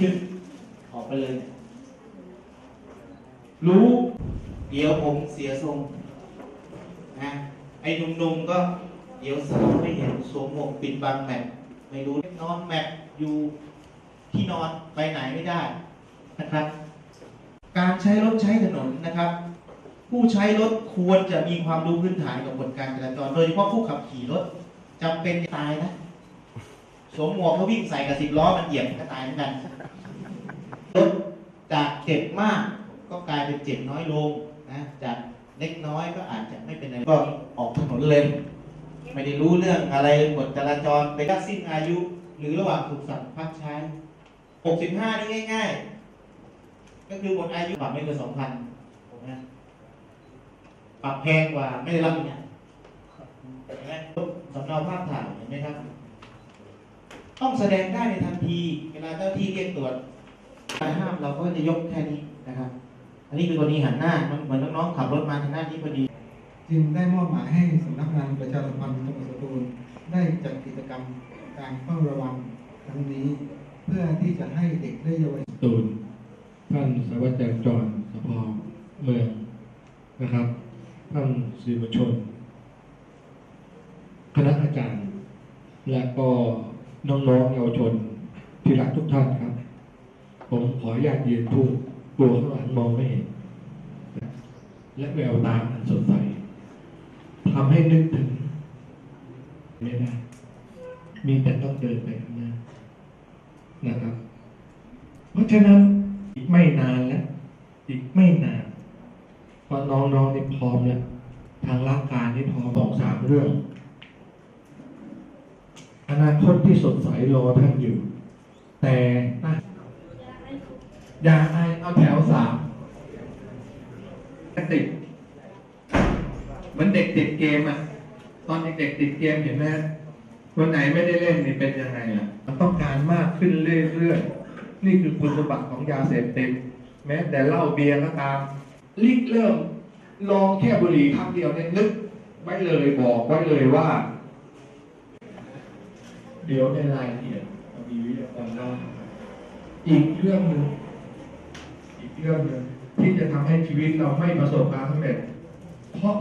ชึกออกไปเลย รู้เดี๋ยวผมเสียทรงนะไอ้หนุ่มๆก็ เดี๋ยวสาวไม่เห็นสวมหมวกปิดบังแมปไม่รู้นอนแมปอยู่ที่นอนไปไหนไม่ได้นะครับ การใช้รถใช้ถนนนะครับ ผู้ใช้รถควรจะมีความรู้พื้นฐานกับกฎการจราจรโดยเฉพาะผู้ขับขี่รถจำเป็นตายนะ สวมหมวกแล้ววิ่งใส่กับสิบล้อมันเหยียบก็ตายเหมือนกันรถจากเจ็บมาก ก็กลายเป็นเจ็บน้อยลงนะจากเล็กน้อยก็อาจจะไม่เป็นอะไรก็ออกถนนเลย ไม่ได้รู้เรื่องอะไรกฎจราจรเป็นสิ้นอายุ หรือระหว่างถูกสั่งพักใช้65 นี่ง่าย ๆ ก็คือหมดอายุปรับไม่เกิน2,000ถูกไหมปรับแพงกว่าไม่ได้รับเนี่ยเห็นไหมสำเนาภาพถ่ายเห็นไหมครับ ต้องแสดงได้ในทันที เวลาเจ้าที่เรียกตรวจการห้ามเราก็จะยกแค่นี้นะครับ อันนี้คือกรณีหันหน้ามันเหมือนน้องๆขับรถมาทางหน้านี้พอดี จึงได้มอบหมายให้สำนักงานประชาสัมพันธ์จังหวัดสตูลได้จัดกิจกรรมการเฝ้าระวังครั้งนี้ เพื่อที่จะให้เด็กและเยาวชนตูนท่านสารวัตรจราจรสพเมืองนะครับ ท่านสื่อมวลชน คณะอาจารย์ และก็ น้องๆเยาวชนที่รักทุกท่านครับ ผมขออนุญาตยืนพูดตัวข้างหลังมองไม่เห็น และแววตาอันสดใสทำให้นึกถึงไม่ได้ มีแต่ต้องเดินไปข้างหน้านะครับ เพราะฉะนั้นอีกไม่นานแล้ว อีกไม่นานเพราะน้องๆนี่พร้อมแล้วทางร่างกายนี่พร้อมสองสามเรื่อง อนาคตที่สดใสรอท่านอยู่ แต่นะอย่าอายเอาแถวสามติดเหมือนเด็กติดเกมอะตอนเด็กๆติดเกมเห็นไหมวันไหนไม่ได้เล่นนี่เป็นยังไงอะมันต้องการมากขึ้นเรื่อยๆ นี่คือคุณสมบัติของยาเสพติดแม้แต่เหล้าเบียร์ก็ตามลิกเริ่มลองแค่บุหรี่ครั้งเดียวเนี่ยนึกไว้เลยบอกไว้เลยว่า เดี๋ยวในรายละเอียดมีวิทยากรเล่าอีกเรื่องหนึ่งอีกเรื่องหนึ่งที่จะทำให้ชีวิตเราไม่ประสบความสำเร็จเพราะ